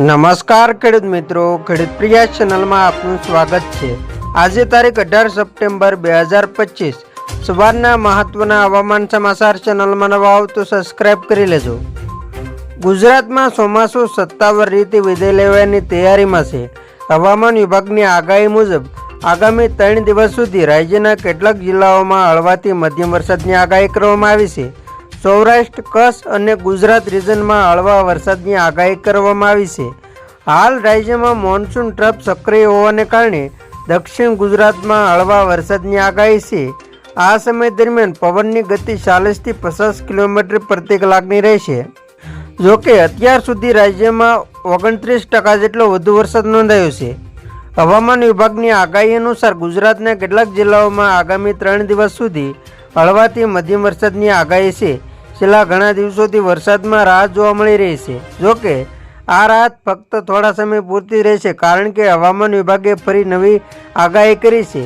નમસ્કાર, ખેડૂત મિત્રો. ખેડૂત પ્રિયા ચેનલમાં આપનું સ્વાગત છે. આજે તારીખ અઢાર સપ્ટેમ્બર બે હજાર પચીસ. સવારના મહત્વના હવામાન સમાચાર ચેનલમાં નવા આવ તો સબસ્ક્રાઇબ કરી લેજો. ગુજરાતમાં ચોમાસું સત્તાવાર રીતે વિદાય લેવાની તૈયારીમાં છે. હવામાન વિભાગની આગાહી મુજબ, આગામી ત્રણ દિવસ સુધી રાજ્યના કેટલાક જિલ્લાઓમાં હળવાથી મધ્યમ વરસાદની આગાહી કરવામાં આવી છે. સૌરાષ્ટ્ર, કચ્છ અને ગુજરાત રિજનમાં હળવા વરસાદની આગાહી કરવામાં આવી છે. હાલ રાજ્યમાં મોન્સૂન ટ્રપ સક્રિય હોવાને કારણે દક્ષિણ ગુજરાતમાં હળવા વરસાદની આગાહી છે. આ સમય દરમિયાન પવનની ગતિ ચાલીસથી પચાસ કિલોમીટર પ્રતિ કલાકની રહેશે. જોકે અત્યાર સુધી રાજ્યમાં ઓગણત્રીસ ટકા જેટલો વધુ વરસાદ નોંધાયો છે. હવામાન વિભાગની આગાહી અનુસાર ગુજરાતના કેટલાક જિલ્લાઓમાં આગામી ત્રણ દિવસ સુધી હળવાથી મધ્યમ વરસાદની આગાહી છે. છેલ્લા ઘણા દિવસોથી વરસાદમાં રાહત જોવા મળી રહી છે. જોકે આ રાહત ફક્ત થોડા સમય પૂરતી રહેશે કારણ કે હવામાન વિભાગે ફરી નવી આગાહી કરી છે.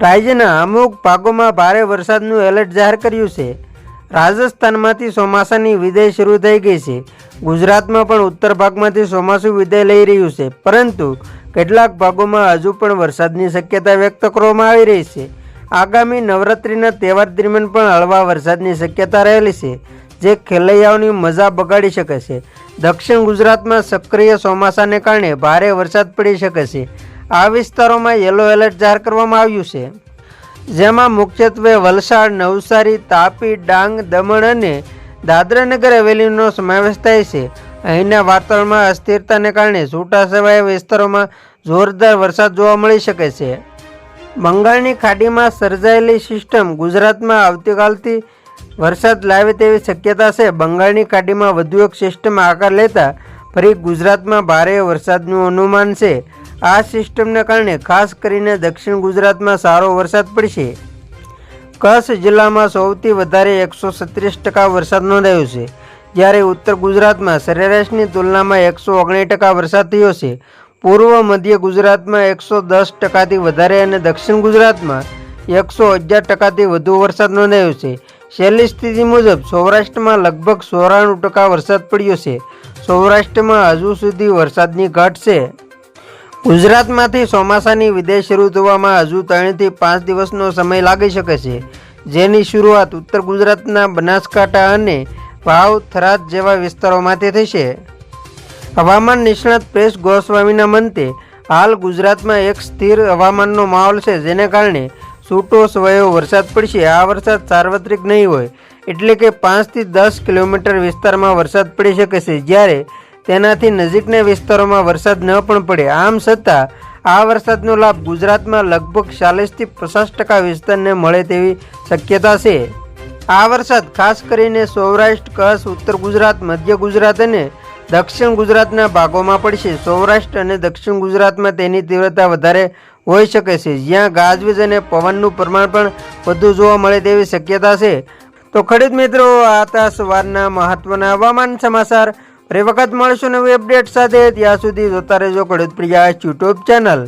રાજ્યના અમુક ભાગોમાં ભારે વરસાદનું એલર્ટ જાહેર કર્યું છે. રાજસ્થાનમાંથી ચોમાસાની વિદાય શરૂ થઈ ગઈ છે. ગુજરાતમાં પણ ઉત્તર ભાગમાંથી ચોમાસું વિદાય લઈ રહ્યું છે. પરંતુ કેટલાક ભાગોમાં હજુ પણ વરસાદની શક્યતા વ્યક્ત કરવામાં આવી રહી છે. આગામી નવરાત્રિના તહેવાર દરમિયાન પણ હળવા વરસાદની શક્યતા રહેલી છે, જે ખેલૈયાઓની મજા બગાડી શકે છે. દક્ષિણ ગુજરાતમાં સક્રિય ચોમાસાને કારણે ભારે વરસાદ પડી શકે છે. આ વિસ્તારોમાં યલો એલર્ટ જાહેર કરવામાં આવ્યું છે. જેમાં મુખ્યત્વે વલસાડ, નવસારી, તાપી, ડાંગ, દમણ અને દાદરાનગર હવેલીનો સમાવેશ થાય છે. અહીંના વાતાવરણમાં અસ્થિરતાને કારણે છૂટાછવાયા વિસ્તારોમાં જોરદાર વરસાદ જોવા મળી શકે છે. બંગાળની ખાડીમાં સર્જાયેલી સિસ્ટમ ગુજરાતમાં આવતીકાલથી વરસાદ લાવે તેવી શક્યતા છે. બંગાળની ખાડીમાં વધુ એક સિસ્ટમ આકાર લેતા ફરી ગુજરાતમાં ભારે વરસાદનું અનુમાન છે. આ સિસ્ટમને કારણે ખાસ કરીને દક્ષિણ ગુજરાતમાં સારો વરસાદ પડશે. કચ્છ જિલ્લામાં સૌથી વધારે એકસો છત્રીસ ટકા વરસાદ નોંધાયો છે. જ્યારે ઉત્તર ગુજરાતમાં સરેરાશની તુલનામાં એકસો ઓગણીસ ટકા વરસાદ થયો છે. પૂર્વ મધ્ય ગુજરાતમાં એકસો દસ ટકાથી વધારે અને દક્ષિણ ગુજરાતમાં એકસો અગિયાર ટકાથી વધુ વરસાદ નોંધાયો છે. છેલ્લી સ્થિતિ મુજબ સૌરાષ્ટ્રમાં લગભગ ચોરાણું ટકા વરસાદ પડ્યો છે. સૌરાષ્ટ્રમાં હજુ સુધી વરસાદની ઘટ છે. ગુજરાતમાંથી ચોમાસાની વિદાય શરૂ થવામાં હજુ ત્રણથી પાંચ દિવસનો સમય લાગી શકે છે. જેની શરૂઆત ઉત્તર ગુજરાતના બનાસકાંઠા અને ભાવ થરાદ જેવા વિસ્તારોમાંથી થશે. હવામાન નિષ્ણાત પ્રેસ ગોસ્વામીના મતે હાલ ગુજરાતમાં એક સ્થિર હવામાનનો માહોલ છે, જેને કારણે છૂટો સ્વયો વરસાદ પડશે. આ વરસાદ સાર્વત્રિક નહીં હોય, એટલે કે પાંચથી દસ કિલોમીટર વિસ્તારમાં વરસાદ પડી શકે છે. જ્યારે તેનાથી નજીકના વિસ્તારોમાં વરસાદ ન પણ પડે. આમ છતાં, આ વરસાદનો લાભ ગુજરાતમાં લગભગ ચાલીસથી પચાસ ટકા વિસ્તારને મળે તેવી શક્યતા છે. આ વરસાદ ખાસ કરીને સૌરાષ્ટ્ર, કચ્છ, ઉત્તર ગુજરાત, મધ્ય ગુજરાત અને દક્ષિણ ગુજરાતના ભાગોમાં પડશે. સૌરાષ્ટ્ર અને દક્ષિણ ગુજરાતમાં તેની તીવ્રતા વધારે હોઈ શકે છે. જ્યાં ગાજવીજ અને પવનનું પ્રમાણ પણ વધુ જોવા મળે તેવી શક્યતા છે. તો ખેડૂત મિત્રો આ સવારના મહત્વના હવામાન સમાચાર ફરી વખત મળશું નવી અપડેટ સાથે. ત્યાં સુધી જોતા રહેજો ખેડૂત પ્રિયા યુટ્યુબ ચેનલ.